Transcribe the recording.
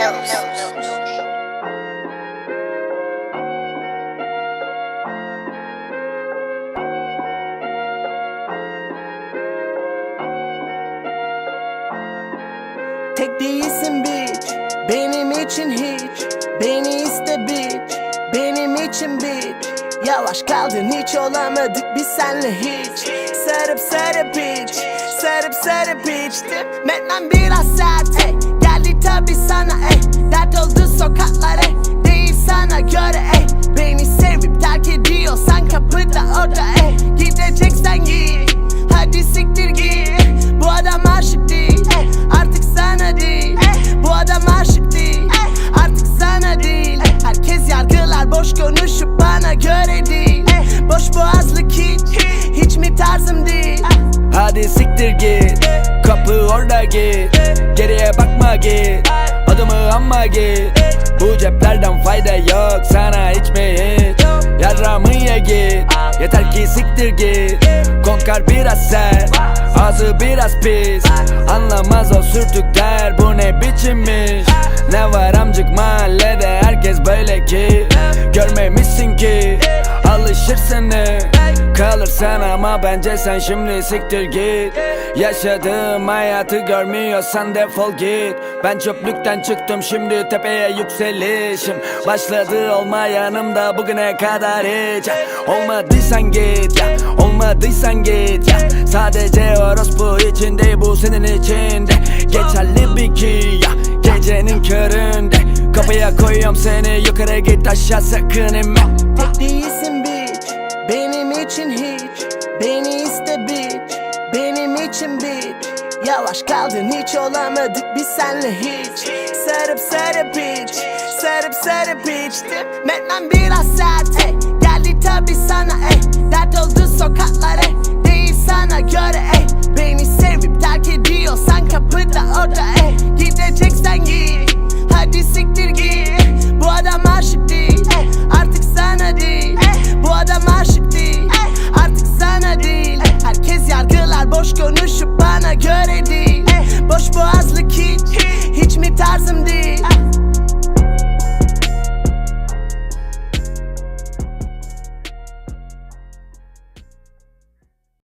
Tek değilsin bitch. Benim için hiç. Beni iste bitch. Benim için bitch. Yavaş kaldın hiç olamadık biz senle hiç. Sarıp sarıp bitch Sarıp sarıp içtim Metmem biraz sert. Ey Geldi tabi sana kapıda orada ey Gideceksen git. Hadi siktir git. Bu adam aşık değil. Artık sana değil. Bu adam aşık değil. Artık sana değil. Herkes yargılar boş konuşup bana göre değil. Boş boğazlık hiç Hiç mi tarzım değil? Hadi siktir git. Kapı orada git. Geriye bakma git. Adımı anma git. Bu ceplerden fayda yok Sana hiç mi hiç siktir git. Konkar biraz sert Ağzı biraz pis. Anlamaz o sürtükler Bu ne biçimmiş? Ne var amcık mahallede Herkes böyle ki. Görmemişsin ki Alışırsın Kalırsan ama bence sen şimdi siktir git. Yaşadığım hayatı görmüyorsan defol git. Ben çöplükten çıktım şimdi tepeye yükselişim. Başladı olma yanımda bugüne kadar hiç. Olmadıysan git ya Olmadıysan git ya. Sadece orospu için değil bu senin için de. Geçerli bir ki ya Gecenin köründe. Kapıya koyuyorum seni yukarı git aşağı sakın inme için bitch Yavaş kaldın hiç olamadık biz senle hiç. Sarıp sarıp bitch Sarıp sarıp içtim Metmem biraz sert ey Geldi tabi sana ey Dert oldu sokaklar ey Değil sana göre ey Beni sevip terk ediyorsan kapıda orada ey Gideceksen git Dönüşü bana göre değil. Boş bu